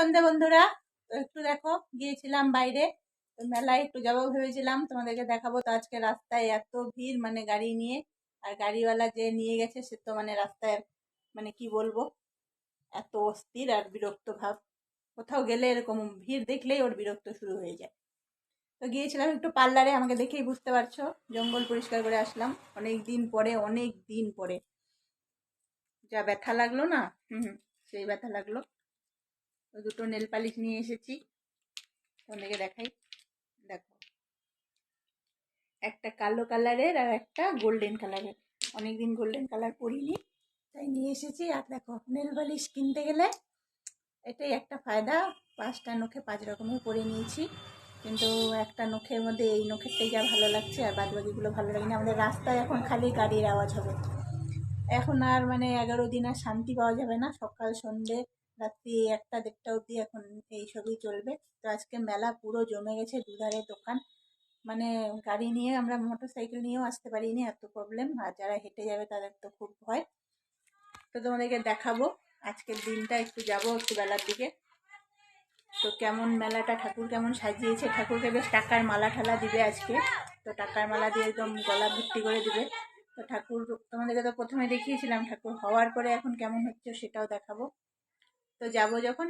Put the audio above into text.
সন্ধে বন্ধুরা, তো একটু দেখো, গিয়েছিলাম বাইরে, তো মেলায় একটু যাব ভেবেছিলাম, তোমাদেরকে দেখাবো তো আজকে রাস্তায় এত ভিড় মানে গাড়ি নিয়ে, আর গাড়িওয়ালা যে নিয়ে গেছে, সে তো মানে রাস্তায় মানে কি বলব, এত অস্থির আর বিরক্ত ভাব। কোথাও গেলে এরকম ভিড় দেখলেই ওর বিরক্ত শুরু হয়ে যায়। তো গিয়েছিলাম একটু পার্লারে, আমাকে দেখেই বুঝতে পারছ, জঙ্গল পরিষ্কার করে আসলাম, অনেক দিন পরে, অনেক দিন পরে। যা ব্যথা লাগল না? হুম সেই ব্যথা লাগল। দুটো নেল পালিশ নিয়ে এসেছি। তোমাদেরকে দেখাই। দেখো। একটা কালো কালারের আর একটা গোল্ডেন কালারের। অনেকদিন গোল্ডেন কালার পরিনি, তাই নিয়ে এসেছি। আর দেখো, নেল পালিশ কিনতে গেলে এটাই একটা ফায়দা। পাঁচটা নখে পাঁচ রকমের পরে নিয়েছি। কিন্তু একটা নখের মধ্যে এই নখেরটাই যা ভালো লাগছে আর বাদ বাকিগুলো ভালো লাগে না আমাদের রাস্তায় এখন খালি গাড়ির আওয়াজ হবে। এখন আর মানে এগারো দিন আর শান্তি পাওয়া যাবে না। সকাল সন্ধে রাত্রি একটা দেড়টা অবধি এখন এই সবই চলবে। তো আজকে মেলা পুরো জমে গেছে দুধারে দোকান। মানে গাড়ি নিয়ে আমরা মোটর সাইকেল নিয়েও আসতে পারিনি, এত প্রবলেম আর যারা হেঁটে যাবে তাদের তো খুব ভয়। তো তোমাদেরকে দেখাবো। আজকের দিনটা একটু যাব একটু বেলার দিকে। তো কেমন মেলাটা, ঠাকুর কেমন সাজিয়েছে? ঠাকুরকে বেশ টাকার মালা ঠালা দিবে আজকে। তো টাকার মালা দিয়ে একদম গলা ভর্তি করে দিবে। তো ঠাকুর, তোমাদেরকে তো প্রথমে দেখিয়েছিলাম ঠাকুর হওয়ার পরে এখন কেমন হচ্ছে সেটাও দেখাবো। তো যাব যখন